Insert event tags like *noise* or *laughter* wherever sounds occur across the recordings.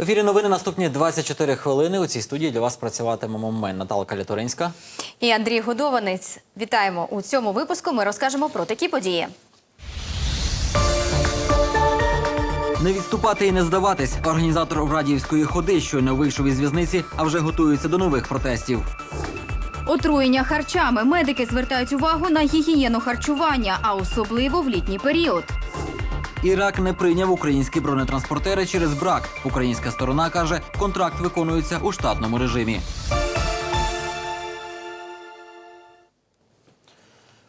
В ефірі новини наступні 24 хвилини. У цій студії для вас працюватимемо ми, Наталка Літоринська. І Андрій Годованець. Вітаємо у цьому випуску. Ми розкажемо про такі події. Не відступати і не здаватись. Організатор Врадіївської ходи щойно вийшов із в'язниці, а вже готується до нових протестів. Отруєння харчами. Медики звертають увагу на гігієну харчування, а особливо в літній період. Ірак не прийняв українські бронетранспортери через брак. Українська сторона каже, контракт виконується у штатному режимі.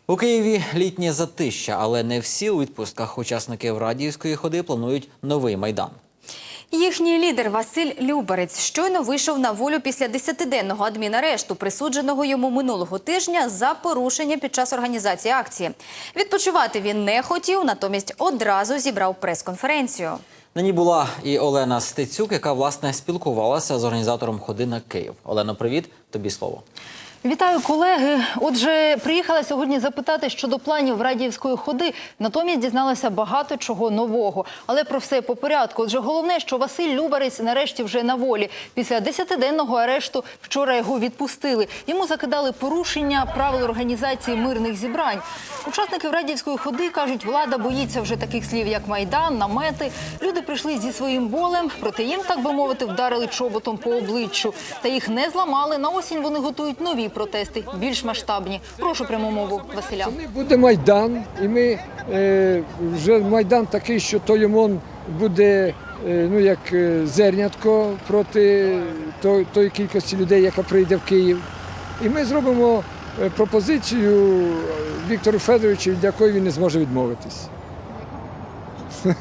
У Києві літнє затища, але не всі у відпустках учасники Врадіївської ходи планують новий майдан. Їхній лідер Василь Любарець щойно вийшов на волю після десятиденного адмінарешту, присудженого йому минулого тижня за порушення під час організації акції. Відпочивати він не хотів, натомість одразу зібрав прес-конференцію. На ній була і Олена Стецюк, яка власне спілкувалася з організатором ходи на Київ. Олено, привіт, тобі слово. Вітаю, колеги. Отже, приїхала сьогодні запитати щодо планів радіївської ходи. Натомість дізналася багато чого нового. Але про все по порядку. Отже, головне, що Василь Любарець нарешті вже на волі. Після десятиденного арешту вчора його відпустили. Йому закидали порушення правил організації мирних зібрань. Учасники радіївської ходи кажуть, влада боїться вже таких слів, як майдан, намети. Люди прийшли зі своїм болем, проте їм, так би мовити, вдарили чоботом по обличчю. Та їх не зламали. На осінь вони готують нові протести, більш масштабні. Прошу пряму мову Василя. Буде майдан, і ми е, вже майдан такий, що той ОМОН буде е, ну як е, зернятко проти тої кількості людей, яка прийде в Київ. І ми зробимо пропозицію Віктору Федоровичу, від якої він не зможе відмовитись. *laughs*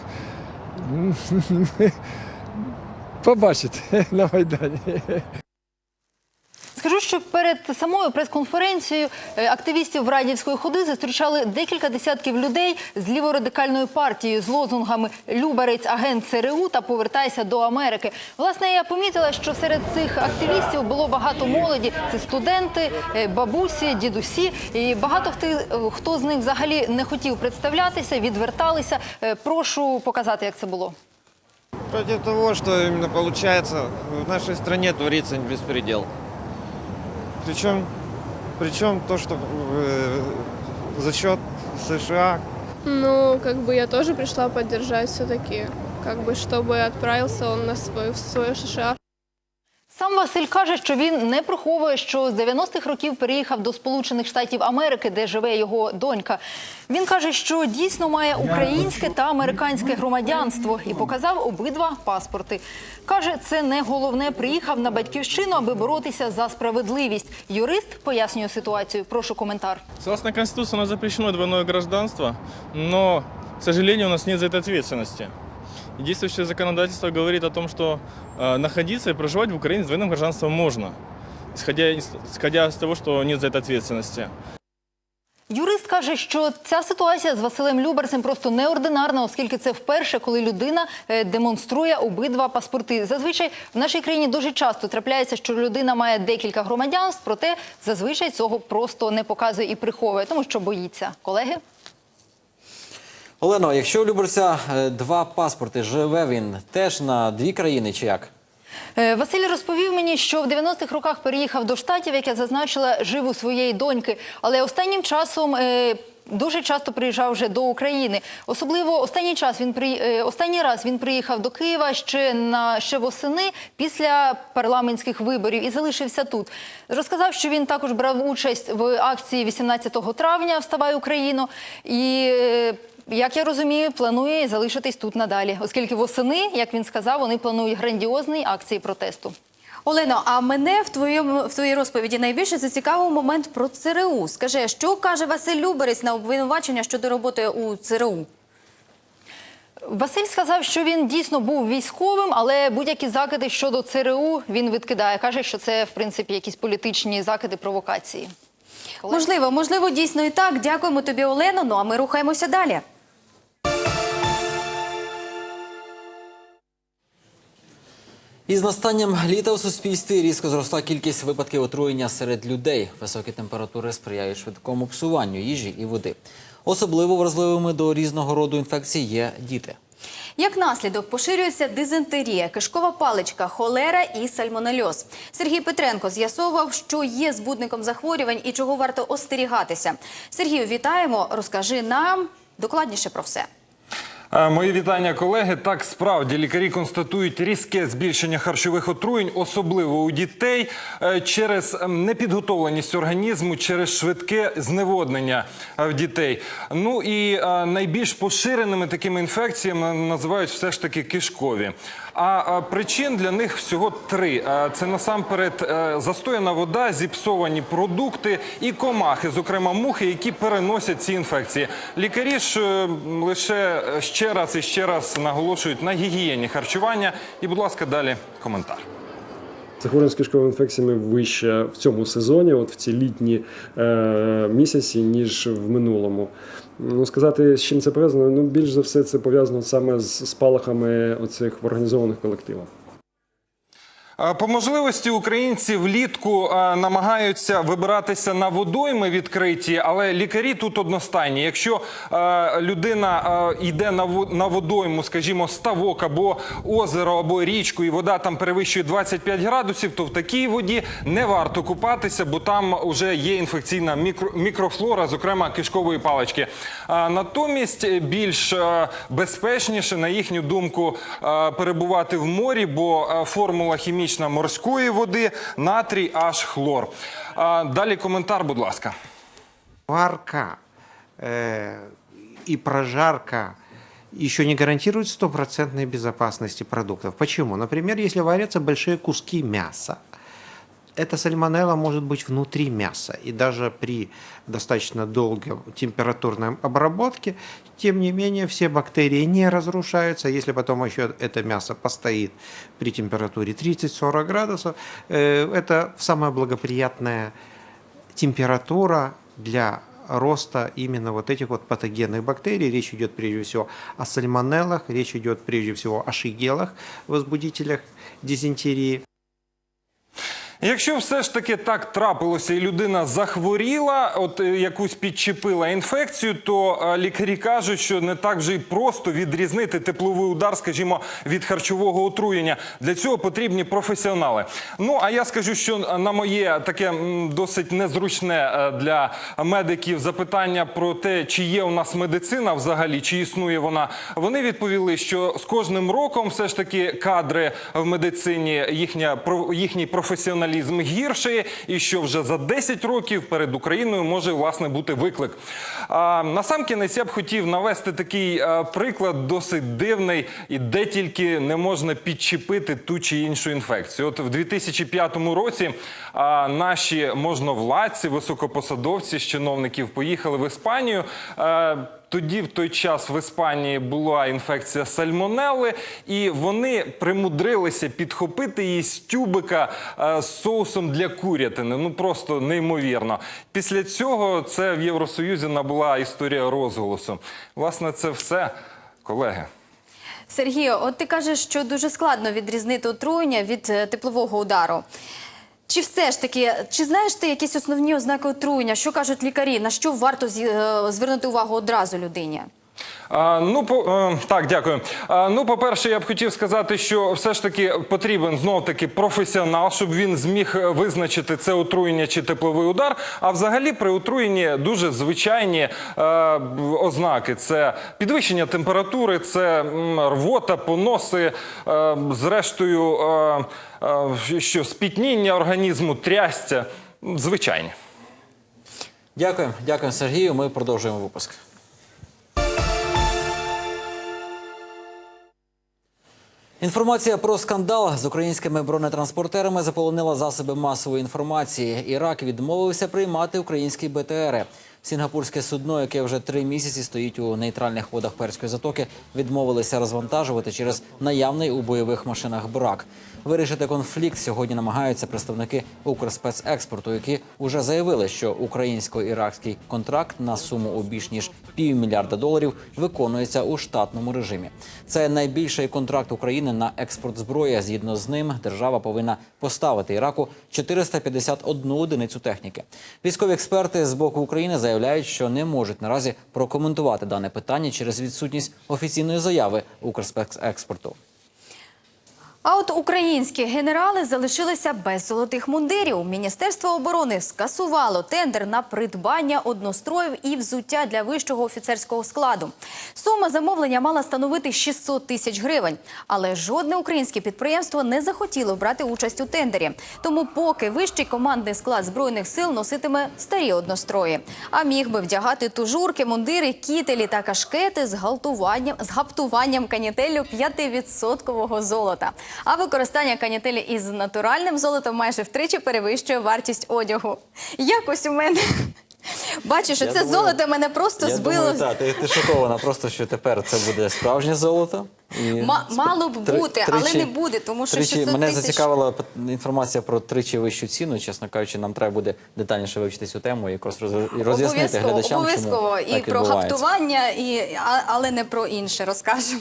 Побачите на майдані. Скажу, що перед самою прес-конференцією е, активістів Радівської ходи зустрічали декілька десятків людей з ліворадикальною партією з лозунгами Любарець, агент ЦРУ та повертайся до Америки. Власне, я помітила, що серед цих активістів було багато молоді. Це студенти, е, бабусі, дідусі. І багато хто, хто з них взагалі не хотів представлятися, відверталися. Е, Прошу показати, як це було. Против того, что именно получается, в нашей стране творится беспредел. Причем, причем то, что э, за счет США Ну, как бы я тоже пришла поддержать все-таки, как бы, чтобы отправился он на свою, в свое США. Сам Василь каже, що він не приховує, що з 90-х років переїхав до Сполучених Штатів Америки, де живе його донька. Він каже, що дійсно має українське та американське громадянство і показав обидва паспорти. Каже, це не головне. Приїхав на батьківщину, аби боротися за справедливість. Юрист пояснює ситуацію. Прошу коментар. Согласно нас запрещено двойное гражданство, но, к сожалению, у нас нет за это ответственности. И действующее законодательство говорит о том, что э, находиться и проживать в Украине с двойным гражданством можно, исходя из, исходя из того, что нет за это ответственности. Юрист каже, що ця ситуація з Василем Люберцем просто неординарна, оскільки це вперше, коли людина е, демонструє обидва паспорти. Зазвичай в нашій країні дуже часто трапляється, що людина має декілька громадянств, проте зазвичай цього просто не показує і приховує, тому що боїться. Колеги? Олено, якщо у Люберця е, два паспорти, живе він теж на дві країни чи як? Е, Василь розповів мені, що в 90-х роках переїхав до штатів, як я зазначила, жив у своєї доньки. Але останнім часом е, дуже часто приїжджав вже до України. Особливо останній час він при останній раз він приїхав до Києва ще на ще восени після парламентських виборів і залишився тут. Розказав, що він також брав участь в акції 18 травня Вставай Україну і. Як я розумію, планує залишитись тут надалі, оскільки восени, як він сказав, вони планують грандіозні акції протесту. Олено, а мене в твоєму в твоїй розповіді найбільше зацікавив момент про ЦРУ. Скажи, що каже Василь Люберець на обвинувачення щодо роботи у ЦРУ? Василь сказав, що він дійсно був військовим, але будь-які закиди щодо ЦРУ він відкидає. Каже, що це в принципі якісь політичні закиди, провокації. Можливо, можливо, дійсно і так. Дякуємо тобі, Олено. Ну а ми рухаємося далі. Із настанням літа у суспільстві різко зросла кількість випадків отруєння серед людей. Високі температури сприяють швидкому псуванню їжі і води. Особливо вразливими до різного роду інфекцій є діти. Як наслідок поширюється дизентерія, кишкова паличка, холера і сальмонельоз. Сергій Петренко з'ясовував, що є збудником захворювань і чого варто остерігатися. Сергію, вітаємо. Розкажи нам докладніше про все. Е, Мої вітання, колеги. Так, справді лікарі констатують різке збільшення харчових отруєнь, особливо у дітей, е, через ем, непідготовленість організму, через швидке зневоднення е, в дітей. Ну і найбільш поширеними такими інфекціями називають все ж таки кишкові. А причин для них всього три: це насамперед е, застояна вода, зіпсовані продукти і комахи, зокрема мухи, які переносять ці інфекції. Лікарі ж е, лише ще раз і ще раз наголошують на гігієні харчування. І, будь ласка, далі коментар. Захворюваність кишковими інфекціями вище в цьому сезоні, от в ці літні е, місяці, ніж в минулому. Ну, сказати, з чим це пов'язано, ну більш за все це пов'язано саме з спалахами оцих в організованих колективах. По можливості українці влітку намагаються вибиратися на водойми відкриті, але лікарі тут одностайні. Якщо людина йде на водойму, скажімо, ставок або озеро, або річку, і вода там перевищує 25 градусів, то в такій воді не варто купатися, бо там вже є інфекційна мікрофлора, зокрема кишкової палички. Натомість більш безпечніше, на їхню думку, перебувати в морі, бо формула хімічна морської води натрій аж хлор. Далі коментар, будь ласка. Варка э, и прожарка еще не гарантируют стопроцентной безопасности продуктов. Почему? Например, если варятся большие куски мяса, эта сальмонелла может быть внутри мяса. И даже при достаточно долгой температурной обработке, тем не менее, все бактерии не разрушаются. Если потом еще это мясо постоит при температуре 30-40 градусов, э, это самая благоприятная температура для роста именно вот этих вот патогенных бактерий. Речь идет прежде всего о сальмонеллах, речь идет прежде всего о шигелах, возбудителях дизентерии. Якщо все ж таки так трапилося, і людина захворіла, от е, якусь підчепила інфекцію, то е, лікарі кажуть, що не так вже й просто відрізнити тепловий удар, скажімо, від харчового отруєння. Для цього потрібні професіонали. Ну а я скажу, що на моє таке досить незручне е, для медиків запитання про те, чи є у нас медицина взагалі, чи існує вона. Вони відповіли, що з кожним роком все ж таки кадри в медицині, їхня їхній професіоналізм гіршає, і що вже за 10 років перед Україною може власне бути виклик. А, насамкінець я б хотів навести такий е, приклад, досить дивний, і де тільки не можна підчепити ту чи іншу інфекцію. От в 2005 році а, наші можновладці, високопосадовці з чиновників поїхали в Іспанію. Е, тоді в той час в Іспанії була інфекція сальмонелли, і вони примудрилися підхопити її з тюбика е, з соусом для курятини. Ну просто неймовірно. Після цього це в Євросоюзі набула історія розголосу. Власне, це все, колеги. Сергію, от ти кажеш, що дуже складно відрізнити отруєння від е, теплового удару. Чи все ж таки, чи знаєш ти якісь основні ознаки отруєння? Що кажуть лікарі? На що варто е, звернути увагу одразу людині? Ну, по, е, так, дякую. Ну, по-перше, я б хотів сказати, що все ж таки потрібен знов-таки професіонал, щоб він зміг е, визначити це отруєння чи тепловий удар. А взагалі при отруєнні дуже звичайні е, ознаки: це підвищення температури, це рвота, поноси, е, зрештою, е, е, що спітніння організму, трястя. Звичайні. Дякую, дякую, Сергію. Ми продовжуємо випуск. Інформація про скандал з українськими бронетранспортерами заполонила засоби масової інформації. Ірак відмовився приймати українські БТРи. Сінгапурське судно, яке вже три місяці стоїть у нейтральних водах Перської затоки, відмовилися розвантажувати через наявний у бойових машинах брак. Вирішити конфлікт сьогодні намагаються представники Укрспецекспорту, які вже заявили, що українсько-іракський контракт на суму у більш ніж півмільярда доларів виконується у штатному режимі. Це найбільший контракт України на експорт зброї. Згідно з ним, держава повинна поставити Іраку 451 одиницю техніки. Військові експерти з боку України заявляють, що не можуть наразі прокоментувати дане питання через відсутність офіційної заяви Укрспецекспорту. А от українські генерали залишилися без золотих мундирів. Міністерство оборони скасувало тендер на придбання одностроїв і взуття для вищого офіцерського складу. Сума замовлення мала становити 600 тисяч гривень, але жодне українське підприємство не захотіло брати участь у тендері. Тому поки вищий командний склад збройних сил носитиме старі однострої, а міг би вдягати тужурки, мундири, кітелі та кашкети з галтуванням з гаптуванням канітеллю 5% золота. А використання канітелі із натуральним золотом майже втричі перевищує вартість одягу. Якось у мене бачиш, що Я це думаю- золото мене просто Я збило. думаю, так, ти, ти шокована просто, що тепер це буде справжнє золото. І Ма- мало б три- бути, але не буде, тому що тричі, 600 мене тисяч- зацікавила інформація про тричі вищу ціну. Чесно кажучи, нам треба буде детальніше вивчити цю тему і роз- роз'яснити глядачам, обов'язково чому і так про відбувається. гаптування, і, але не про інше розкажемо.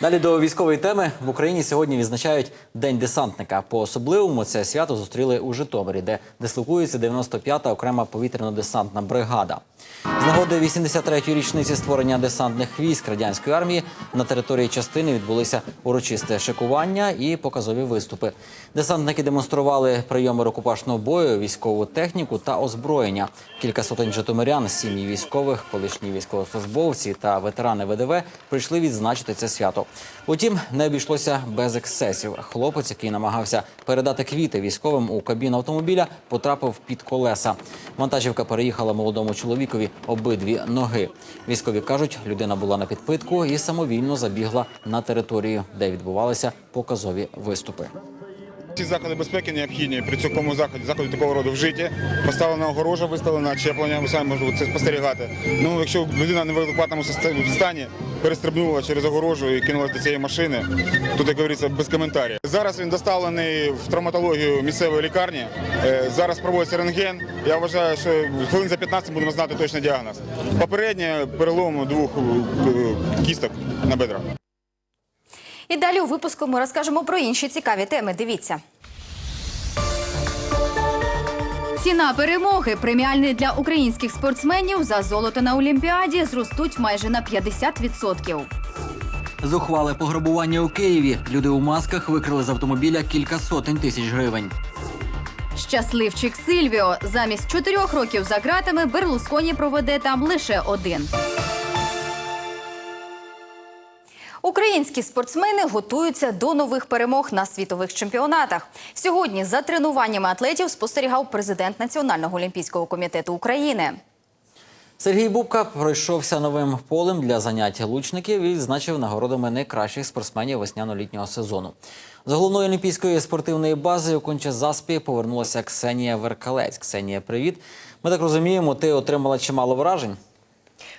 Далі до військової теми в Україні сьогодні відзначають День десантника. По особливому це свято зустріли у Житомирі, де дислокується 95-та окрема повітряно-десантна бригада. З нагоди 83-ї річниці створення десантних військ радянської армії на території частини відбулися урочисте шикування і показові виступи. Десантники демонстрували прийоми рукопашного бою, військову техніку та озброєння. Кілька сотень житомирян, сім'ї військових, колишні військовослужбовці та ветерани ВДВ прийшли відзначити це свято. Утім, не обійшлося без ексцесів. Хлопець, який намагався передати квіти військовим у кабіну автомобіля, потрапив під колеса. Вантажівка переїхала молодому чоловікові обидві ноги. Військові кажуть, людина була на підпитку і самовільно забігла на територію, де відбувалися показові виступи. Ці заходи безпеки необхідні при цьому заході, заході такого роду вжиті. Поставлена огорожа, виставлена щеплення, ви самі можете це спостерігати. Ну, якщо людина не в адекватному стані перестрибнула через огорожу і кинулася до цієї машини, тут, як говориться, без коментарів. Зараз він доставлений в травматологію місцевої лікарні. Е, Зараз проводиться рентген. Я вважаю, що хвилин за 15 будемо знати точний діагноз. Попереднє перелом двох е, кісток на бедрах. І далі у випуску ми розкажемо про інші цікаві теми. Дивіться. Ціна перемоги преміальний для українських спортсменів за золото на Олімпіаді зростуть майже на 50%. Зухвале пограбування у Києві. Люди у масках викрили з автомобіля кілька сотень тисяч гривень. Щасливчик Сильвіо замість чотирьох років за ґратами Берлусконі проведе там лише один. Українські спортсмени готуються до нових перемог на світових чемпіонатах. Сьогодні за тренуваннями атлетів спостерігав президент Національного олімпійського комітету України. Сергій Бубка пройшовся новим полем для занять лучників і відзначив нагородами найкращих спортсменів весняно-літнього сезону. З головної олімпійської спортивної бази у Конче-Заспі повернулася Ксенія Веркалець. Ксенія, привіт. Ми так розуміємо, ти отримала чимало вражень.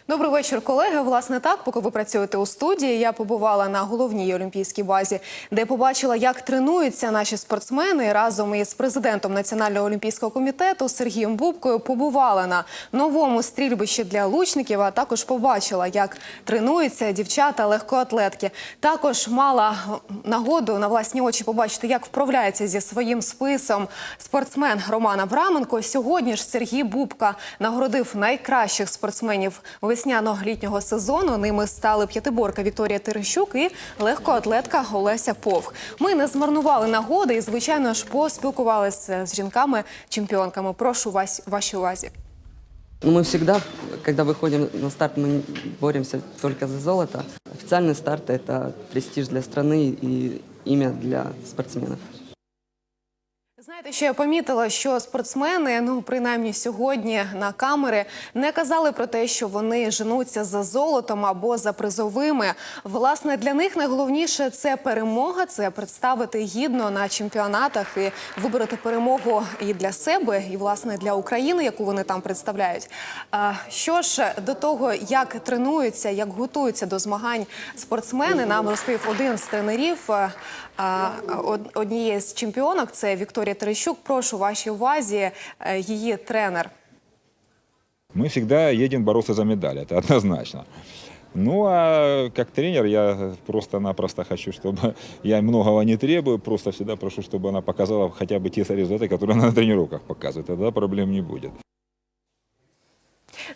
Добрий вечір, колеги. Власне, так, поки ви працюєте у студії, я побувала на головній олімпійській базі, де побачила, як тренуються наші спортсмени разом із президентом Національного олімпійського комітету Сергієм Бубкою. Побувала на новому стрільбищі для лучників, а також побачила, як тренуються дівчата легкоатлетки. Також мала нагоду на власні очі побачити, як вправляється зі своїм списом спортсмен Роман Авраменко. Сьогодні ж Сергій Бубка нагородив найкращих спортсменів весняно-літнього сезону. Ними стали п'ятиборка Вікторія Терещук і легкоатлетка Олеся Повх. Ми не змарнували нагоди і, звичайно ж, поспілкувалися з жінками-чемпіонками. Прошу вас вашій увазі. Ну, Мы всегда, когда выходим на старт, мы боремся только за золото. Официальный старт – это престиж для страны и имя для спортсменов. Знаєте, що я помітила, що спортсмени, ну принаймні сьогодні на камери, не казали про те, що вони женуться за золотом або за призовими. Власне, для них найголовніше це перемога, це представити гідно на чемпіонатах і вибороти перемогу і для себе, і власне для України, яку вони там представляють. Що ж до того, як тренуються, як готуються до змагань спортсмени, нам розповів один з тренерів однієї з чемпіонок. Це Вікторія Терещук. Прошу вашій увазі, е, її тренер. Мы всегда едем бороться за медаль, это однозначно. Ну а как тренер я просто-напросто хочу, чтобы *laughs* я многого не требую, просто всегда прошу, чтобы она показала хотя бы те результаты, которые она на тренировках показывает. Тогда проблем не будет.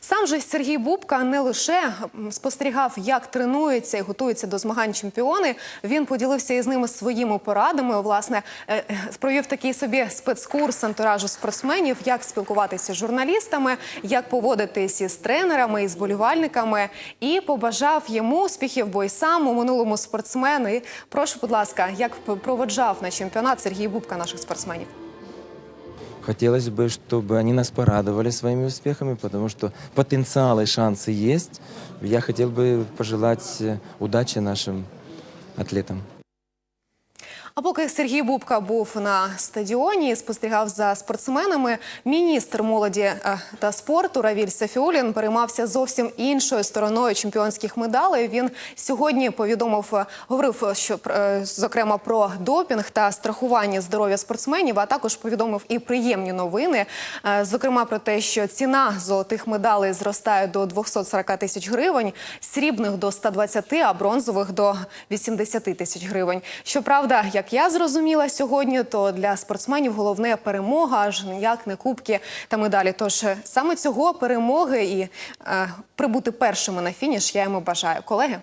Сам же Сергій Бубка не лише спостерігав, як тренуються і готуються до змагань чемпіони. Він поділився із ними своїми порадами. Власне, е, е, провів такий собі спецкурс антуражу спортсменів, як спілкуватися з журналістами, як поводитись із тренерами і з болівальниками. І побажав йому успіхів, бо й сам у минулому спортсмен. І прошу, будь ласка, як проводжав на чемпіонат Сергій Бубка наших спортсменів. Хотелось бы, чтобы они нас порадовали своими успехами, потому что потенциал и шансы есть. Я хотел бы пожелать э, удачи нашим атлетам. А поки Сергій Бубка був на стадіоні і спостерігав за спортсменами, міністр молоді е, та спорту Равіль Сафіулін переймався зовсім іншою стороною чемпіонських медалей. Він сьогодні повідомив, е, говорив, що е, зокрема про допінг та страхування здоров'я спортсменів, а також повідомив і приємні новини. Зокрема, про те, що ціна золотих медалей зростає до 240 тисяч гривень, срібних до 120, а бронзових до 80 тисяч гривень. Щоправда, як я зрозуміла сьогодні, то для спортсменів головне перемога, аж ніяк не кубки та медалі. Тож е, саме цього перемоги і е, прибути першими на фініш я йому бажаю. Колеги.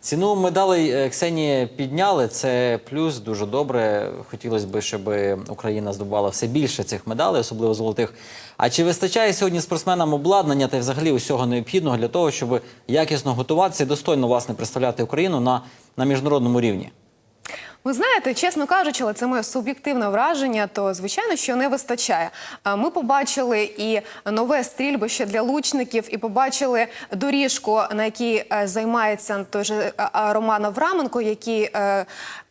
Ціну медалей е, Ксенії підняли. Це плюс дуже добре. Хотілося б, щоб Україна здобувала все більше цих медалей, особливо золотих. А чи вистачає сьогодні спортсменам обладнання та взагалі усього необхідного для того, щоб якісно готуватися і достойно власне представляти Україну на, на міжнародному рівні? Ви знаєте, чесно кажучи, але це моє суб'єктивне враження, то звичайно, що не вистачає. Ми побачили і нове стрільбище для лучників, і побачили доріжку, на якій е, займається той же Роман Авраменко, який е,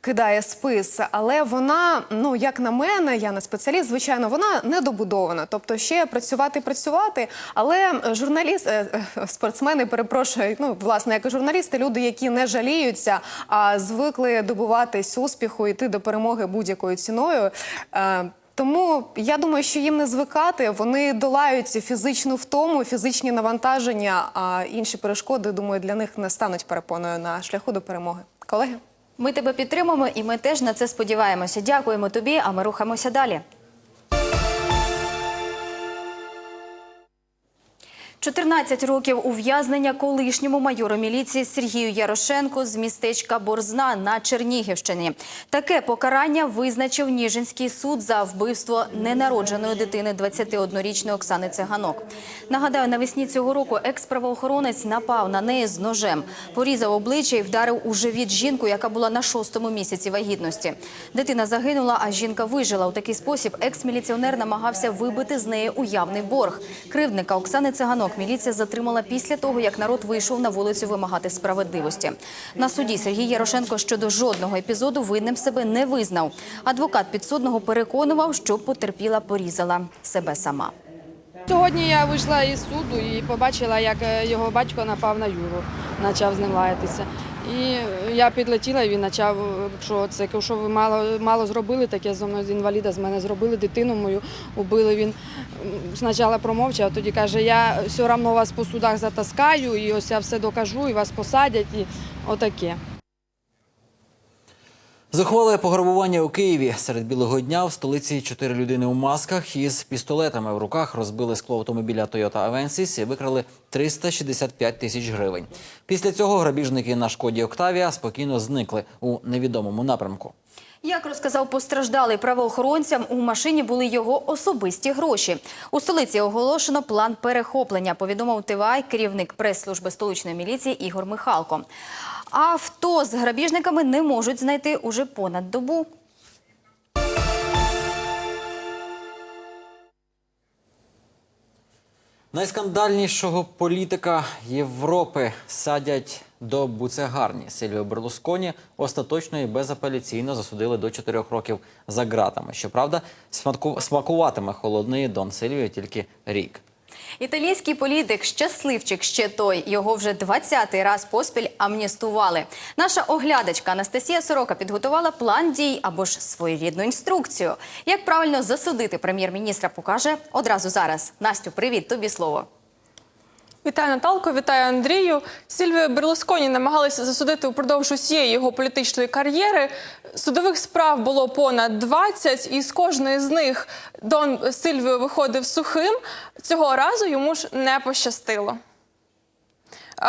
кидає спис. Але вона, ну як на мене, я не спеціаліст, звичайно, вона недобудована. Тобто ще працювати, працювати. Але журналіст, е, е, спортсмени, перепрошую, ну власне, як і журналісти, люди, які не жаліються, а звикли добуватись успіху, йти до перемоги будь-якою ціною. Е, Тому я думаю, що їм не звикати. Вони долають фізичну втому, фізичні навантаження, а інші перешкоди, думаю, для них не стануть перепоною на шляху до перемоги. Колеги. Ми тебе підтримуємо і ми теж на це сподіваємося. Дякуємо тобі, а ми рухаємося далі. 14 років ув'язнення колишньому майору міліції Сергію Ярошенку з містечка Борзна на Чернігівщині. Таке покарання визначив Ніжинський суд за вбивство ненародженої дитини 21-річної Оксани Циганок. Нагадаю, навесні цього року екс-правоохоронець напав на неї з ножем, порізав обличчя і вдарив у живіт жінку, яка була на шостому місяці вагітності. Дитина загинула, а жінка вижила. У такий спосіб екс-міліціонер намагався вибити з неї уявний борг. Кривдника Оксани Циганок міліція затримала після того, як народ вийшов на вулицю вимагати справедливості. На суді Сергій Ярошенко щодо жодного епізоду винним себе не визнав. Адвокат підсудного переконував, що потерпіла порізала себе сама. Сьогодні я вийшла із суду і побачила, як е, його батько напав на Юру, почав з ним лаятися. І я підлетіла, і він почав, що це що ви мало, мало зробили, таке зо мною з інваліда з мене зробили, дитину мою убили. Він спочатку промовчав, тоді каже, я все одно вас по судах затаскаю, і ось я все докажу, і вас посадять, і отаке. Захвале пограбування у Києві. Серед білого дня в столиці чотири людини у масках із пістолетами в руках розбили скло автомобіля Toyota Avensis і викрали 365 тисяч гривень. Після цього грабіжники на шкоді Октавія спокійно зникли у невідомому напрямку. Як розказав постраждалий правоохоронцям, у машині були його особисті гроші. У столиці оголошено план перехоплення, повідомив ТВА керівник прес-служби столичної міліції Ігор Михалко. Авто з грабіжниками не можуть знайти уже понад добу. Найскандальнішого політика Європи садять до буцегарні. Сильвіо Берлусконі остаточно і безапеляційно засудили до 4 років за ґратами. Щоправда, смаку- смакуватиме холодний Дон Сильвіо тільки рік. Італійський політик, щасливчик ще той. Його вже 20-й раз поспіль амністували. Наша оглядачка Анастасія Сорока підготувала план дій або ж своєрідну інструкцію. Як правильно засудити прем'єр-міністра, покаже одразу зараз. Настю, привіт, тобі слово. Вітаю Наталко, вітаю Андрію. Сільвію Берлусконі намагалися засудити упродовж усієї його політичної кар'єри. Судових справ було понад 20, і з кожної з них Дон Сильвіо виходив сухим. Цього разу йому ж не пощастило.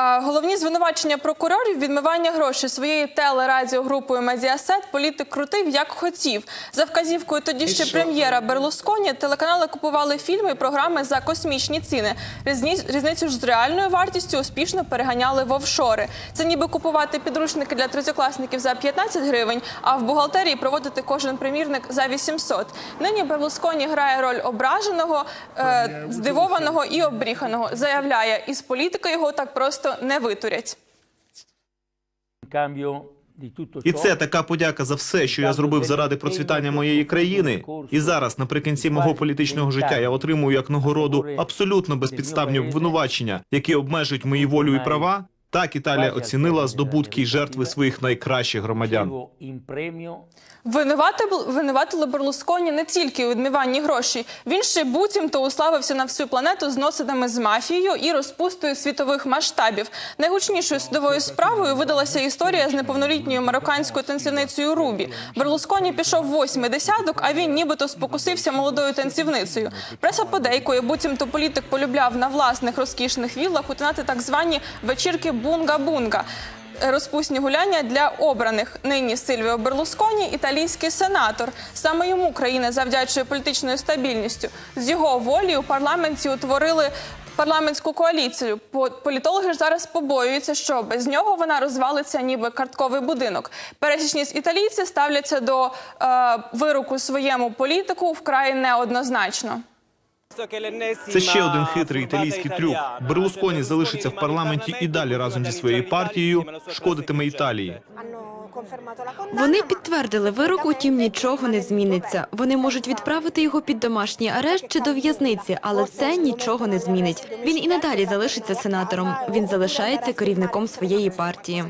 Головні звинувачення прокурорів відмивання грошей своєю телерадіогрупою Медіасет політик крутив як хотів. За вказівкою тоді ще прем'єра Берлусконі телеканали купували фільми і програми за космічні ціни. Різні- Різницю ж з реальною вартістю успішно переганяли в офшори. Це ніби купувати підручники для третьокласників за 15 гривень, а в бухгалтерії проводити кожен примірник за 800. Нині Берлусконі грає роль ображеного, е, здивованого і обріханого. Заявляє, із політики його так просто не витурять. І це така подяка за все, що я зробив заради процвітання моєї країни. І зараз, наприкінці мого політичного життя, я отримую як нагороду абсолютно безпідставні обвинувачення, які обмежують мої волю і права. Так Італія оцінила здобутки й жертви своїх найкращих громадян. Винувати винуватили Берлусконі не тільки у відмиванні грошей. Він ще буцімто уславився на всю планету зносинами з мафією і розпустою світових масштабів. Найгучнішою судовою справою видалася історія з неповнолітньою марокканською танцівницею Рубі. Берлусконі пішов восьмий десяток, а він нібито спокусився молодою танцівницею. Преса подейкує, буцімто політик полюбляв на власних розкішних віллах утинати так звані вечірки бунга-бунга. Розпусні гуляння для обраних нині Сильвіо Берлусконі, італійський сенатор. Саме йому країна завдячує політичною стабільністю. З його волі у парламенті утворили парламентську коаліцію. По- Політологи ж зараз побоюються, що без нього вона розвалиться, ніби картковий будинок. Пересічні італійці ставляться до е, вироку своєму політику вкрай неоднозначно. Це ще один хитрий італійський трюк. Берлусконі залишиться в парламенті і далі разом зі своєю партією шкодитиме Італії. Вони підтвердили вирок, утім нічого не зміниться. Вони можуть відправити його під домашній арешт чи до в'язниці, але це нічого не змінить. Він і надалі залишиться сенатором. Він залишається керівником своєї партії.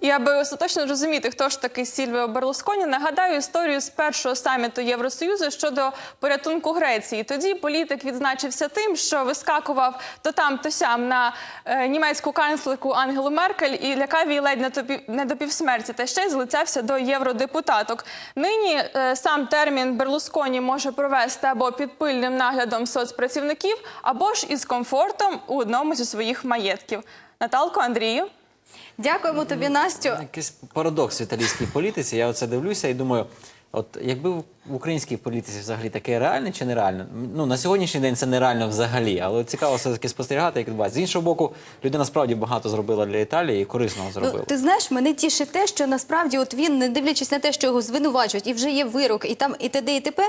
І аби остаточно зрозуміти, хто ж такий Сільвіо Берлусконі, нагадаю історію з першого саміту Євросоюзу щодо порятунку Греції. Тоді політик відзначився тим, що вискакував то там, то сям на е, німецьку канцлерку Ангелу Меркель і лякав її ледь не до півсмерті, та ще й злицявся до євродепутаток. Нині е, сам термін Берлусконі може провести або під пильним наглядом соцпрацівників, або ж із комфортом у одному зі своїх маєтків. Наталко, Андрію. Дякуємо тобі, Настю. Якийсь парадокс в італійській політиці. Я оце дивлюся і думаю, от якби в українській політиці взагалі таке реальне чи нереально? Ну на сьогоднішній день це нереально взагалі, але цікаво все таки спостерігати, як відбувається. З іншого боку, людина справді багато зробила для Італії і корисного зробила. Ну, ти знаєш, мене тішить те, що насправді от він, не дивлячись на те, що його звинувачують, і вже є вирок, і там і т.д. і т.п.,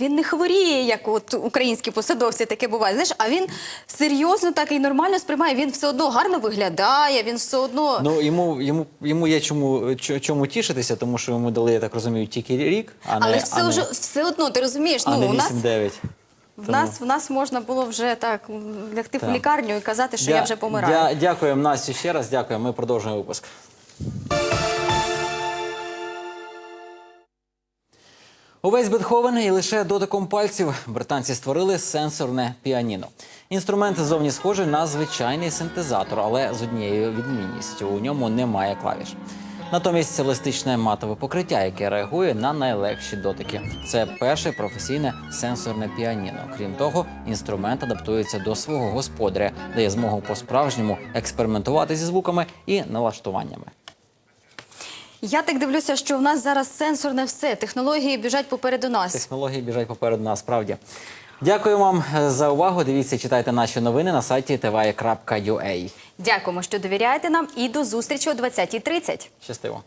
він не хворіє, як от українські посадовці таке буває. Знаєш, а він серйозно так і нормально сприймає. Він все одно гарно виглядає, він все одно. Ну йому йому йому є чому чому тішитися, тому що йому дали, я так розумію, тільки рік, а не Але все а не, вже все одно, ти розумієш, а ну не у нас 8-9. в нас в нас можна було вже так лягти в Так. лікарню і казати, що Дя- я вже помираю. дя- Дякуємо Насті ще раз. Дякуємо. Ми продовжуємо випуск. Увесь Бетховен і лише дотиком пальців британці створили сенсорне піаніно. Інструмент зовні схожий на звичайний синтезатор, але з однією відмінністю у ньому немає клавіш. Натомість еластичне матове покриття, яке реагує на найлегші дотики. Це перше професійне сенсорне піаніно. Крім того, інструмент адаптується до свого господаря, дає змогу по-справжньому експериментувати зі звуками і налаштуваннями. Я так дивлюся, що в нас зараз сенсорне все. Технології біжать попереду нас. Технології біжать попереду нас, справді. Дякую вам е, за увагу. Дивіться, читайте наші новини на сайті tv.ua. Дякуємо, що довіряєте нам, і до зустрічі о 20.30. Щастиво.